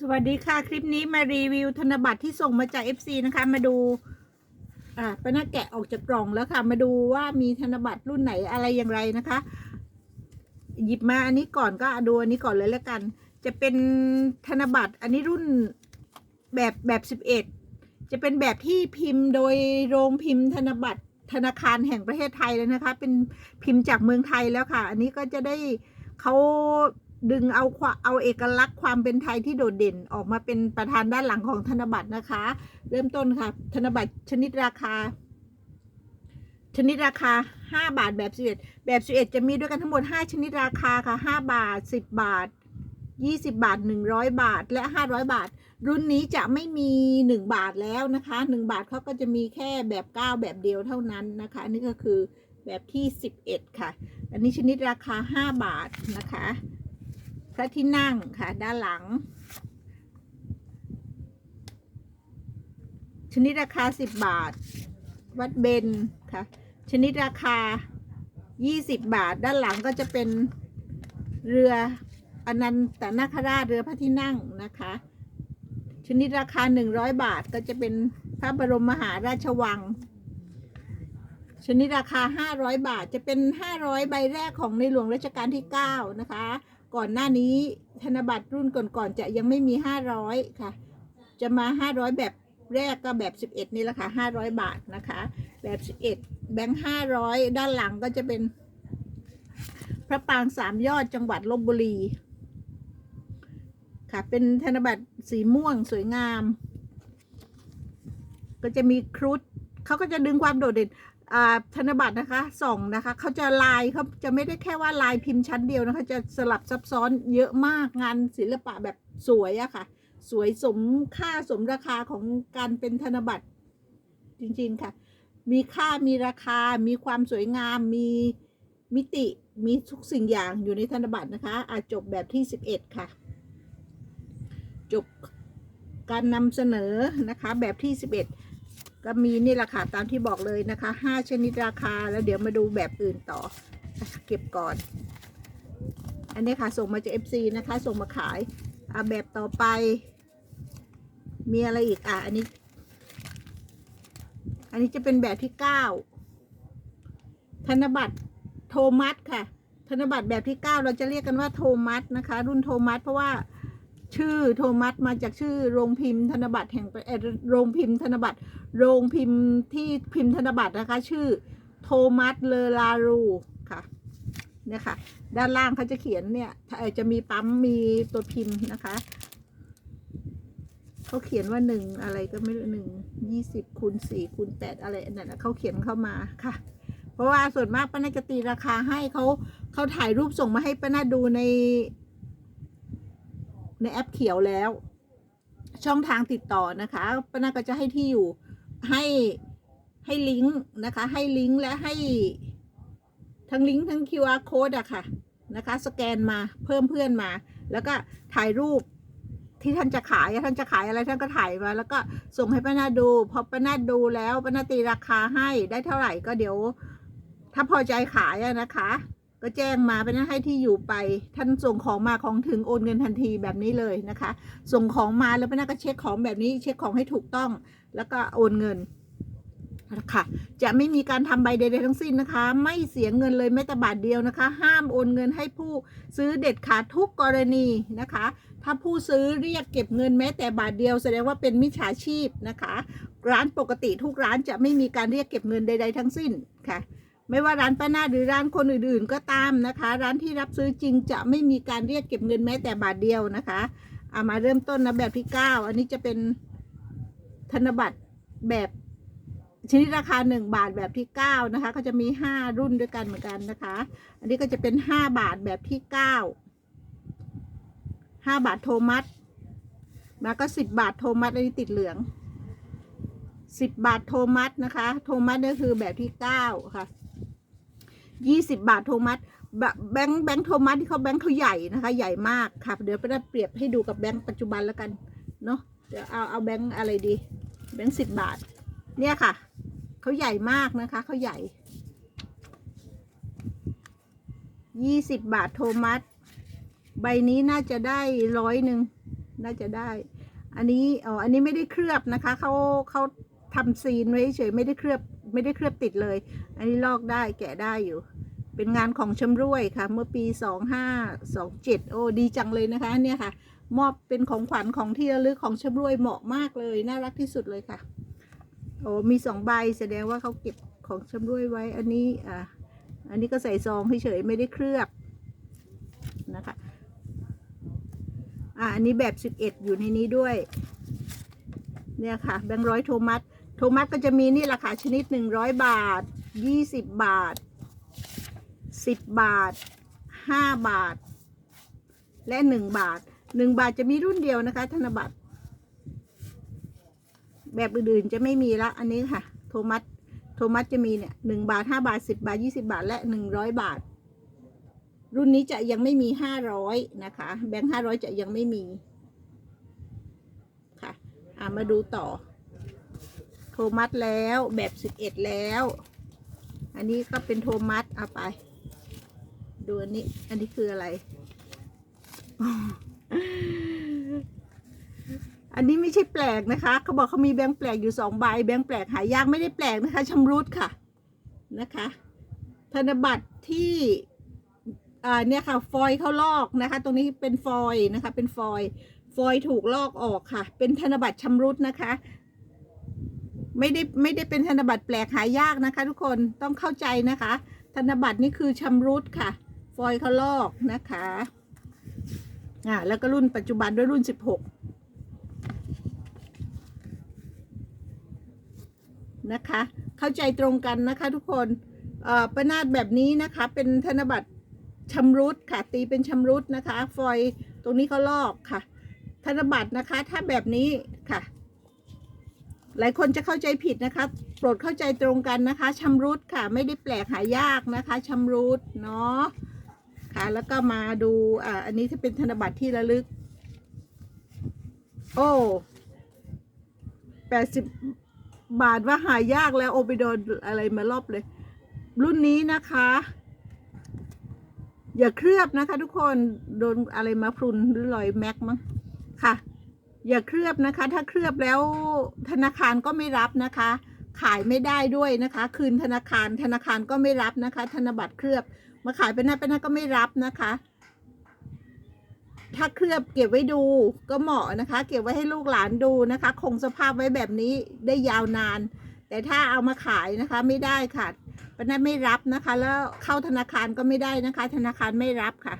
สวัสดีค่ะ คลิปนี้มารีวิวธนบัตรที่ส่งมาจาก FC นะคะ มาดู อ่าป้าน่าแกะออกจากกล่องแล้วค่ะ มาดูว่ามีธนบัตรรุ่นไหนอะไรอย่างไรนะคะ หยิบมาอันนี้ก่อนก็ดูอันนี้ก่อนเลยแล้วกัน จะเป็นธนบัตรอันนี้รุ่นแบบแบบสิบเอ็ดจะเป็นแบบที่พิมพ์โดยโรงพิมพ์ธนบัตรธนาคารแห่งประเทศไทยเลยนะคะ เป็นพิมพ์จากเมืองไทยแล้วค่ะ อันนี้ก็จะได้เขา ดึงเอาเอาเอกลักษณ์ความเป็นไทยที่โดดเด่นออกมาเป็นประธานด้านหลังของธนบัตรนะคะ เริ่มต้นค่ะ ธนบัตรชนิดราคา ชนิดราคา 5 บาทแบบ11แบบ11จะมีด้วยกันทั้งหมด 5 ชนิดราคาค่ะ 5 บาท 10 บาท 20 บาท 100 บาทและ 500 บาท รุ่นนี้จะไม่มี 1 บาทแล้วนะคะ 1 บาทเขาก็จะมีแค่แบบ 9 แบบเดียวเท่านั้นนะคะ อันนี้ก็คือแบบที่ 11 ค่ะ อันนี้ชนิดราคา 5 บาทนะคะ พระที่นั่งค่ะ ด้านหลัง ชนิดราคา 10 บาท วัดเบนค่ะ ชนิดราคา 20 บาท ด้านหลังก็จะเป็นเรืออนันตนาคราชเรือพระที่นั่งนะคะ ชนิดราคา 100 บาทก็จะเป็นพระบรมมหาราชวัง ชนิดราคา 500 บาทจะเป็น 500 ใบแรกของในหลวงรัชกาลที่ 9 นะคะ ก่อนหน้านี้ธนบัตรรุ่นก่อนๆจะยังไม่มี 500 ค่ะ จะมา 500 แบบแรกก็แบบ 11 นี่แหละค่ะ 500 บาทนะคะ แบบ 11 แบงค์ 500 ด้านหลังก็จะเป็น พระปรางสามยอดจังหวัดลบบุรี ค่ะ เป็นธนบัตรสีม่วงสวยงาม ก็จะมีครุฑเขาก็จะดึงความโดดเด่น ธนบัตรนะคะส่องนะคะเขาจะลายเขาจะไม่ได้แค่ว่าลายพิมพ์ชั้นเดียวนะคะจะสลับซับซ้อนเยอะมากงานศิลปะแบบสวยอะค่ะ สวยสมค่าสมราคาของการเป็นธนบัตรจริงๆค่ะ มีค่ามีราคา มีความสวยงาม มีมิติมีทุกสิ่งอย่างอยู่ในธนบัตรนะคะอาจบแบบที่ 11 ค่ะ จบการนำเสนอนะคะแบบที่ 11 ก็มีนี่แหละค่ะตามที่บอกเลยนะคะ 5 ชนิดราคาแล้วเดี๋ยวมาดูแบบอื่นต่อ เก็บก่อน อันนี้ค่ะส่งมาจาก FC นะคะ ส่งมาขายอะแบบต่อไป มีอะไรอีกอะอันนี้ อันนี้จะเป็นแบบที่ 9 ธนบัตรโทมัสค่ะ ธนบัตรแบบที่ 9 เราจะเรียกกันว่าโทมัสนะคะ รุ่นโทมัสเพราะว่า ชื่อโทมัสมาจากชื่อโรงพิมพ์ธนบัตรแห่งปโรงพิมพ์ธนบัตรโรงพิมพ์ที่พิมพ์ธนบัตรนะคะ ชื่อโทมัสเลลารูค่ะเนี่ยค่ะ ด้านล่างเขาจะเขียนเนี่ยจะมีปั๊มมีตัวพิมพ์นะคะเขาเขียนว่าหนึ่งอะไรก็ไม่รู้หนึ่งยี่สิบคูณสี่คูณแปดอะไรนนั้นเขาเขียนเข้ามาค่ะ เพราะว่าส่วนมากป้านาจะตีราคาให้เขาเขาถ่ายรูปส่งมาให้ป้านาดูใน ในแอปเขียวแล้ว ช่องทางติดต่อนะคะป้านาก็จะให้ที่อยู่ให้ให้ลิงก์นะคะ ให้ลิงก์และให้ทั้งลิงก์ทั้ง QR code อะค่ะนะคะ สแกนมาเพิ่มเพื่อนมา แล้วก็ถ่ายรูปที่ท่านจะขายท่านจะขายอะไรท่านก็ถ่ายมา แล้วก็ส่งให้ป้านาดู พอป้านาดูแล้วป้านาตีราคาให้ได้เท่าไหร่ก็เดี๋ยว ถ้าพอใจขายอะนะคะ ก็แจ้งมาเป็นให้ที่อยู่ไป ท่านส่งของมาของถึงโอนเงินทันทีแบบนี้เลยนะคะ ส่งของมาแล้วเป็นก็เช็คของแบบนี้เช็คของให้ถูกต้อง แล้วก็โอนเงินค่ะจะไม่มีการทำใบใดๆทั้งสิ้นนะคะ ไม่เสียเงินเลยแม้แต่บาทเดียวนะคะ ห้ามโอนเงินให้ผู้ซื้อเด็ดขาดทุกกรณีนะคะ ถ้าผู้ซื้อเรียกเก็บเงินแม้แต่บาทเดียวแสดงว่าเป็นมิจฉาชีพนะคะ ร้านปกติทุกร้านจะไม่มีการเรียกเก็บเงินใด ๆ ทั้งสิ้นค่ะ ไม่ว่าร้านป้านาหรือร้านคนอื่นๆก็ตามนะคะ ร้านที่รับซื้อจริงจะไม่มีการเรียกเก็บเงินแม้แต่บาทเดียวนะคะเอามาเริ่มต้นนะแบบที่เก้าอันนี้จะเป็นธนบัตรแบบชนิดราคาหนึ่งบาทแบบที่เก้านะคะ ก็จะมีห้ารุ่นด้วยกันเหมือนกันนะคะ อันนี้ก็จะเป็นห้าบาทแบบที่เก้าห้าบาทโทมัสมาก็สิบบาทโทมัสอันนี้ติดเหลืองสิบบาทโทมัสนะคะ โทมัสนี่คือแบบที่เก้าค่ะ ยี่สิบาทโทมัสแบบแบงค์แบงค์โทมัสที่เขาแบงค์เขาใหญ่นะคะ ใหญ่มากค่ะ เดี๋ยวไปได้เปรียบให้ดูกับแบงค์ปัจจุบันแล้วกันเนาะเดี๋ยวเอาเอาแบงค์อะไรดี แบงค์สิบบาท เนี่ยค่ะเขาใหญ่มากนะคะเขาใหญ่ยี่สิบบาทโทมัสใบนี้น่าจะได้ร้อยหนึ่งน่าจะได้ อันนี้อ๋ออันนี้ไม่ได้เคลือบนะคะเขาเขาทำซีนไว้เฉยไม่ได้เคลือบ ไม่ได้เคลือบติดเลย อันนี้ลอกได้แกะได้อยู่ เป็นงานของชำรวยค่ะ เมื่อปีสองห้าสองเจ็ดโอ้ดีจังเลยนะคะเนี่ยค่ะ มอบเป็นของขวัญของที่ระลึกของชำรวยเหมาะมากเลย น่ารักที่สุดเลยค่ะ โอ้มีสองใบแสดงว่าเขาเก็บของชำรวยไว้ อันนี้อ่าอันนี้ก็ใส่ซองเฉยๆไม่ได้เคลือบนะคะอ่าอันนี้แบบสิบเอ็ดอยู่ในนี้ด้วย เนี่ยค่ะ แบงค์ร้อยโทมัส โทมัสก็จะมีนี่ราคาชนิดหนึ่งร้อยบาทยี่สิบบาทสิบบาทห้าบาท และหนึ่งบาทหนึ่งบาทจะมีรุ่นเดียวนะคะ ธนบัตร แบบอื่นๆจะไม่มีละอันนี้ค่ะ โทมัสโทมัสจะมีเนี่ยหนึ่งบาทห้าบาทสิบาทยี่สิบาท และหนึ่งร้อยบาท รุ่นนี้จะยังไม่มีห้าร้อยนะคะ แบงค์ห้าร้อยจะยังไม่มีค่ะ อ่ามาดูต่อ โทมัสแล้วแบบสิบเอ็ดแล้ว อันนี้ก็เป็นโทมัสเอาไป ดูอันนี้ อันนี้คืออะไร อันนี้ไม่ใช่แปลกนะคะ เขาบอกเขามีแบงค์แปลกอยู่สองใบ แบงค์แปลกหายากไม่ได้แปลกนะคะชำรุดค่ะนะคะ ธนบัตรที่อ่าเนี่ยค่ะฟอยเขาลอกนะคะ ตรงนี้เป็นฟอยนะคะ เป็นฟอยฟอยถูกลอกออกค่ะ เป็นธนบัตรชำรุดนะคะ ไม่ได้ไม่ได้เป็นธนบัตรแปลกหายากนะคะ ทุกคนต้องเข้าใจนะคะ ธนบัตรนี่คือชำรุดค่ะ ฟอยล์เขาลอกนะคะอ่าแล้วก็รุ่นปัจจุบันด้วยรุ่นสิบหกนะคะ เข้าใจตรงกันนะคะทุกคนเอ่อประนาดแบบนี้นะคะ เป็นธนบัตรชำรุดค่ะ ตีเป็นชำรุดนะคะ ฟอยล์ตรงนี้เขาลอกค่ะ ธนบัตรนะคะ ถ้าแบบนี้ค่ะ หลายคนจะเข้าใจผิดนะคะ โปรดเข้าใจตรงกันนะคะชำรุดค่ะ ไม่ได้แปลกหายากนะคะชำรุดเนาะค่ะแล้วก็มาดูอ่าอันนี้จะเป็นธนบัตรที่ระลึก โอ้แปดสิบบาทว่าหายากแล้วโอไปโดนอะไรมารอบเลย รุ่นนี้นะคะ อย่าเคลือบนะคะทุกคนโดนอะไรมาพรุนหรือรอยแม็กมั้งค่ะ อย่าเคลือบนะคะ ถ้าเคลือบแล้วธนาคารก็ไม่รับนะคะ ขายไม่ได้ด้วยนะคะ คืนธนาคารธนาคารก็ไม่รับนะคะ ธนบัตรเคลือบ มาขายเป็นหน้าเป็นหน้าก็ไม่รับนะคะ ถ้าเคลือบเก็บไว้ดูก็เหมาะนะคะ เก็บไว้ให้ลูกหลานดูนะคะ คงสภาพไว้แบบนี้ได้ยาวนาน แต่ถ้าเอามาขายนะคะไม่ได้ค่ะเป็นหน้าไม่รับนะคะ แล้วเข้าธนาคารก็ไม่ได้นะคะ ธนาคารไม่รับค่ะ